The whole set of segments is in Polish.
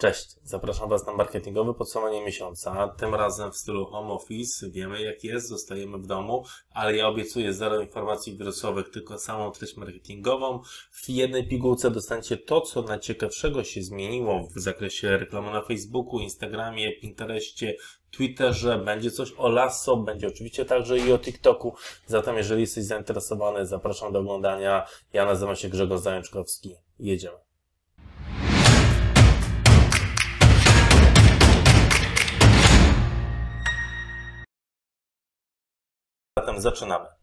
Cześć, zapraszam Was na marketingowe podsumowanie miesiąca. Tym razem w stylu home office. Wiemy jak jest, zostajemy w domu, ale ja obiecuję zero informacji wirusowych, tylko samą treść marketingową. W jednej pigułce dostaniecie to, co najciekawszego się zmieniło w zakresie reklamy na Facebooku, Instagramie, Pinterestie, Twitterze. Będzie coś o Lasso, będzie oczywiście także i o TikToku. Zatem jeżeli jesteś zainteresowany, zapraszam do oglądania. Ja nazywam się Grzegorz Zajączkowski. Jedziemy. Zaczynamy.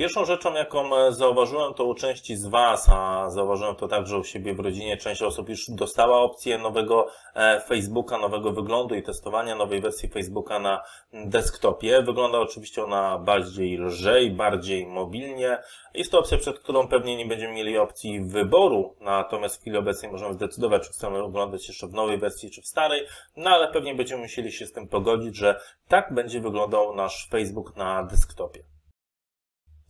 Pierwszą rzeczą, jaką e, zauważyłem, to u części z Was, a zauważyłem to także u siebie w rodzinie, część osób już dostała opcję nowego e, Facebooka, nowego wyglądu i testowania nowej wersji Facebooka na desktopie. Wygląda oczywiście ona bardziej lżej, bardziej mobilnie. Jest to opcja, przed którą pewnie nie będziemy mieli opcji wyboru, natomiast w chwili obecnej możemy zdecydować, czy chcemy oglądać jeszcze w nowej wersji, czy w starej, no ale pewnie będziemy musieli się z tym pogodzić, że tak będzie wyglądał nasz Facebook na desktopie.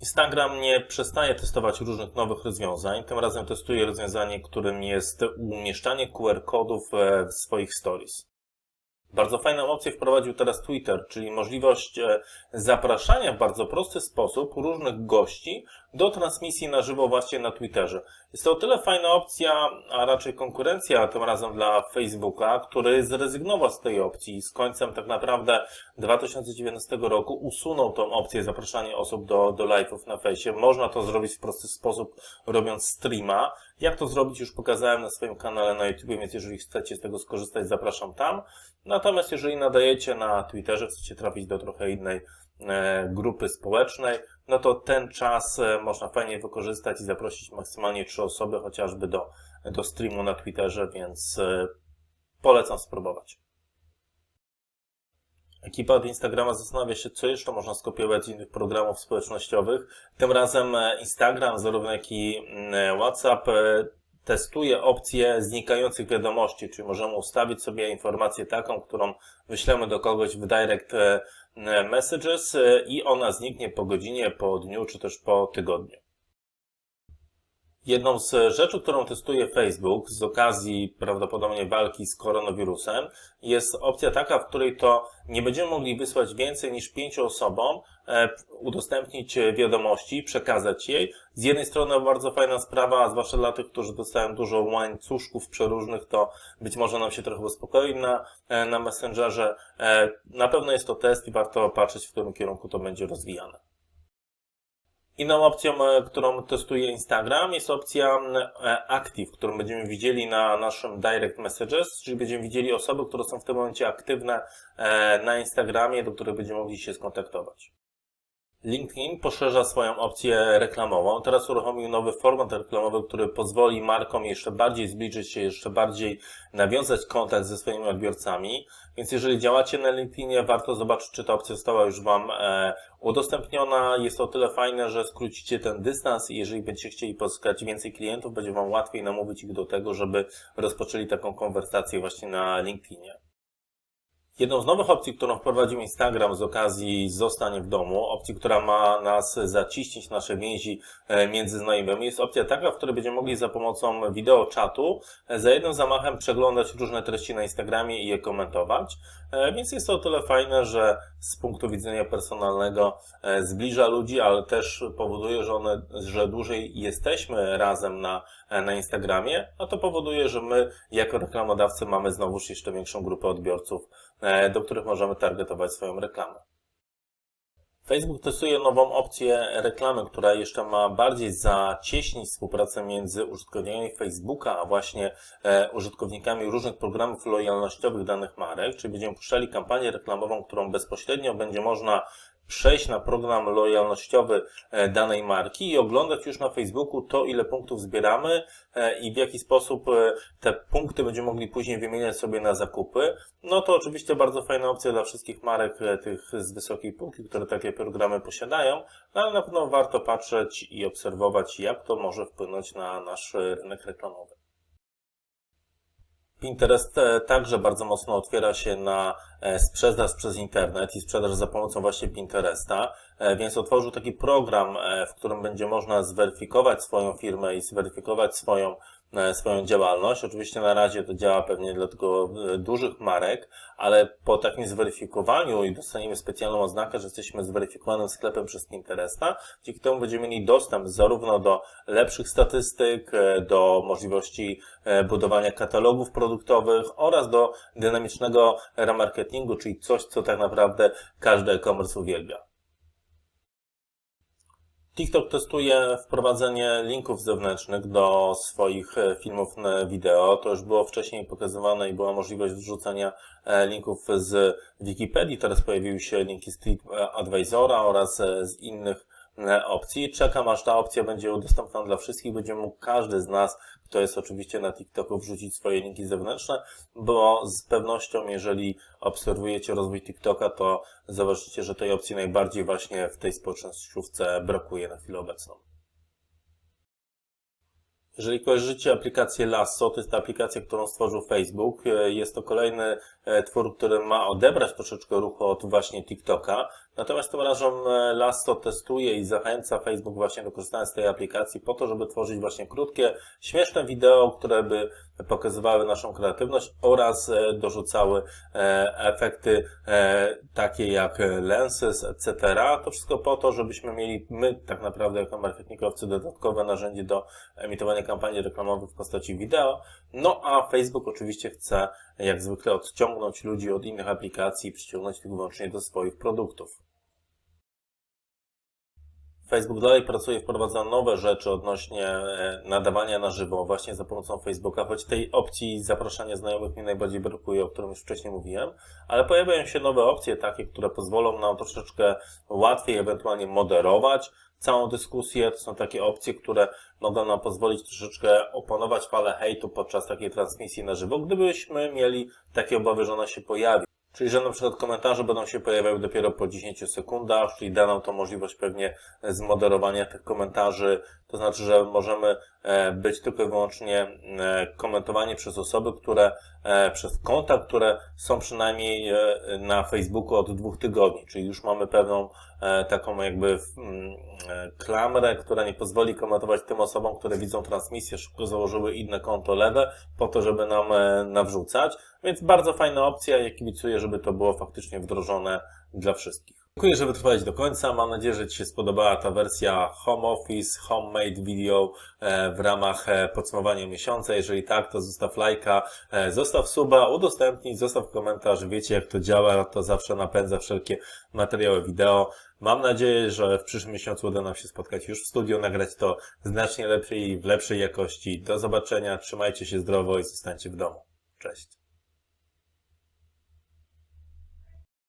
Instagram nie przestaje testować różnych nowych rozwiązań. Tym razem testuje rozwiązanie, którym jest umieszczanie QR-kodów e, w swoich stories. Bardzo fajną opcję wprowadził teraz Twitter, czyli możliwość e, zapraszania w bardzo prosty sposób różnych gości do transmisji na żywo właśnie na Twitterze. Jest to o tyle fajna opcja, a raczej konkurencja tym razem dla Facebooka, który zrezygnował z tej opcji i z końcem tak naprawdę 2019 roku usunął tą opcję zapraszania osób do, do live'ów na fejsie. Można to zrobić w prosty sposób, robiąc streama. Jak to zrobić już pokazałem na swoim kanale na YouTube, więc jeżeli chcecie z tego skorzystać, zapraszam tam. Natomiast jeżeli nadajecie na Twitterze, chcecie trafić do trochę innej e, grupy społecznej, no to ten czas e, można fajnie wykorzystać i zaprosić maksymalnie trzy osoby chociażby do, do streamu na Twitterze, więc e, polecam spróbować. Ekipa od Instagrama zastanawia się, co jeszcze można skopiować z innych programów społecznościowych. Tym razem e, Instagram, zarówno jak i mm, WhatsApp e, testuje opcję znikających wiadomości, czyli możemy ustawić sobie informację taką, którą wyślemy do kogoś w direct e, messages i ona zniknie po godzinie, po dniu, czy też po tygodniu. Jedną z rzeczy, którą testuje Facebook z okazji prawdopodobnie walki z koronawirusem, jest opcja taka, w której to nie będziemy mogli wysłać więcej niż pięciu osobom, e, udostępnić wiadomości, przekazać jej. Z jednej strony bardzo fajna sprawa, zwłaszcza dla tych, którzy dostają dużo łańcuszków przeróżnych, to być może nam się trochę uspokoi na, e, na Messengerze. E, na pewno jest to test i warto patrzeć, w którym kierunku to będzie rozwijane. Inną opcją, e, którą testuje Instagram jest opcja e, Active, którą będziemy widzieli na naszym Direct Messages, czyli będziemy widzieli osoby, które są w tym momencie aktywne e, na Instagramie, do których będziemy mogli się skontaktować. LinkedIn poszerza swoją opcję reklamową. Teraz uruchomił nowy format reklamowy, który pozwoli markom jeszcze bardziej zbliżyć się, jeszcze bardziej nawiązać kontakt ze swoimi odbiorcami. Więc jeżeli działacie na LinkedInie, warto zobaczyć, czy ta opcja została już Wam e, udostępniona. Jest to o tyle fajne, że skrócicie ten dystans i jeżeli będziecie chcieli pozyskać więcej klientów, będzie Wam łatwiej namówić ich do tego, żeby rozpoczęli taką konwersację właśnie na LinkedInie. Jedną z nowych opcji, którą wprowadził Instagram z okazji zostań w domu, opcji, która ma nas zaciśnić nasze więzi e, między znajomymi, jest opcja taka, w której będziemy mogli za pomocą wideo czatu e, za jednym zamachem przeglądać różne treści na Instagramie i je komentować. E, więc jest to o tyle fajne, że z punktu widzenia personalnego zbliża ludzi, ale też powoduje, że one, że dłużej jesteśmy razem na, na Instagramie, a to powoduje, że my jako reklamodawcy mamy znowuż jeszcze większą grupę odbiorców do których możemy targetować swoją reklamę. Facebook testuje nową opcję reklamy, która jeszcze ma bardziej zacieśnić współpracę między użytkownikami Facebooka, a właśnie e, użytkownikami różnych programów lojalnościowych danych marek, czyli będziemy puszczali kampanię reklamową, którą bezpośrednio będzie można przejść na program lojalnościowy e, danej marki i oglądać już na Facebooku to, ile punktów zbieramy e, i w jaki sposób e, te punkty będziemy mogli później wymieniać sobie na zakupy. No to oczywiście bardzo fajna opcja dla wszystkich marek tych z wysokiej półki, które takie programy posiadają, no ale na pewno warto patrzeć i obserwować, jak to może wpłynąć na nasz rynek reklamowy. Pinterest także bardzo mocno otwiera się na e, sprzedaż przez internet i sprzedaż za pomocą właśnie Pinteresta. e, więc otworzył taki program, e, w którym będzie można zweryfikować swoją firmę i zweryfikować swoją swoją działalność. Oczywiście na razie to działa pewnie dla tylko e, dużych marek, ale po takim zweryfikowaniu i dostaniemy specjalną oznakę, że jesteśmy zweryfikowanym sklepem przez Pinteresta, dzięki temu będziemy mieli dostęp zarówno do lepszych statystyk, e, do możliwości e, budowania katalogów produktowych oraz do dynamicznego remarketingu, czyli coś, co tak naprawdę każdy e-commerce uwielbia. TikTok testuje wprowadzenie linków zewnętrznych do swoich e, filmów na wideo. To już było wcześniej pokazywane i była możliwość wrzucania e, linków z Wikipedii. Teraz pojawiły się linki z TripAdvisora oraz e, z innych opcji. Czekam aż ta opcja będzie udostępniona dla wszystkich. Będzie mógł każdy z nas, kto jest oczywiście na TikToku, wrzucić swoje linki zewnętrzne, bo z pewnością, jeżeli obserwujecie rozwój TikToka, to zobaczycie, że tej opcji najbardziej właśnie w tej społecznościówce brakuje na chwilę obecną. Jeżeli kojarzycie aplikację Lasso, to jest ta aplikacja, którą stworzył Facebook. Jest to kolejny twór, który ma odebrać troszeczkę ruchu od właśnie TikToka. Natomiast tym razem Lasso testuje i zachęca Facebook właśnie do korzystania z tej aplikacji po to, żeby tworzyć właśnie krótkie, śmieszne wideo, które by pokazywały naszą kreatywność oraz dorzucały efekty takie jak lenses, etc. To wszystko po to, żebyśmy mieli my tak naprawdę jako marketingowcy dodatkowe narzędzie do emitowania kampanii reklamowych w postaci wideo. No a Facebook oczywiście chce jak zwykle odciągnąć ludzi od innych aplikacji i przyciągnąć ich wyłącznie do swoich produktów. Facebook dalej pracuje, wprowadza nowe rzeczy odnośnie e, nadawania na żywo właśnie za pomocą Facebooka, choć tej opcji zapraszania znajomych mi najbardziej brakuje, o którym już wcześniej mówiłem, ale pojawiają się nowe opcje takie, które pozwolą nam troszeczkę łatwiej ewentualnie moderować całą dyskusję. To są takie opcje, które mogą nam pozwolić troszeczkę opanować falę hejtu podczas takiej transmisji na żywo, gdybyśmy mieli takie obawy, że ona się pojawi. Czyli, że na przykład komentarze będą się pojawiały dopiero po 10 sekundach, czyli da nam to możliwość pewnie zmoderowania tych komentarzy. To znaczy, że możemy e, być tylko i wyłącznie e, komentowani przez osoby, które, przez konta, które są przynajmniej na Facebooku od dwóch tygodni, czyli już mamy pewną taką jakby mm, klamrę, która nie pozwoli komentować tym osobom, które widzą transmisję, szybko założyły inne konto lewe, po to, żeby nam nawrzucać. Więc bardzo fajna opcja, ja kibicuję, żeby to było faktycznie wdrożone dla wszystkich. Dziękuję, że wytrwałeś do końca. Mam nadzieję, że Ci się spodobała ta wersja Home Office, Homemade Video e, w ramach e, podsumowania miesiąca. Jeżeli tak, to zostaw lajka, e, zostaw suba, udostępnij, zostaw komentarz. Wiecie, jak to działa, to zawsze napędza wszelkie materiały wideo. Mam nadzieję, że w przyszłym miesiącu uda nam się spotkać już w studio, nagrać to znacznie lepiej i w lepszej jakości. Do zobaczenia, trzymajcie się zdrowo i zostańcie w domu. Cześć.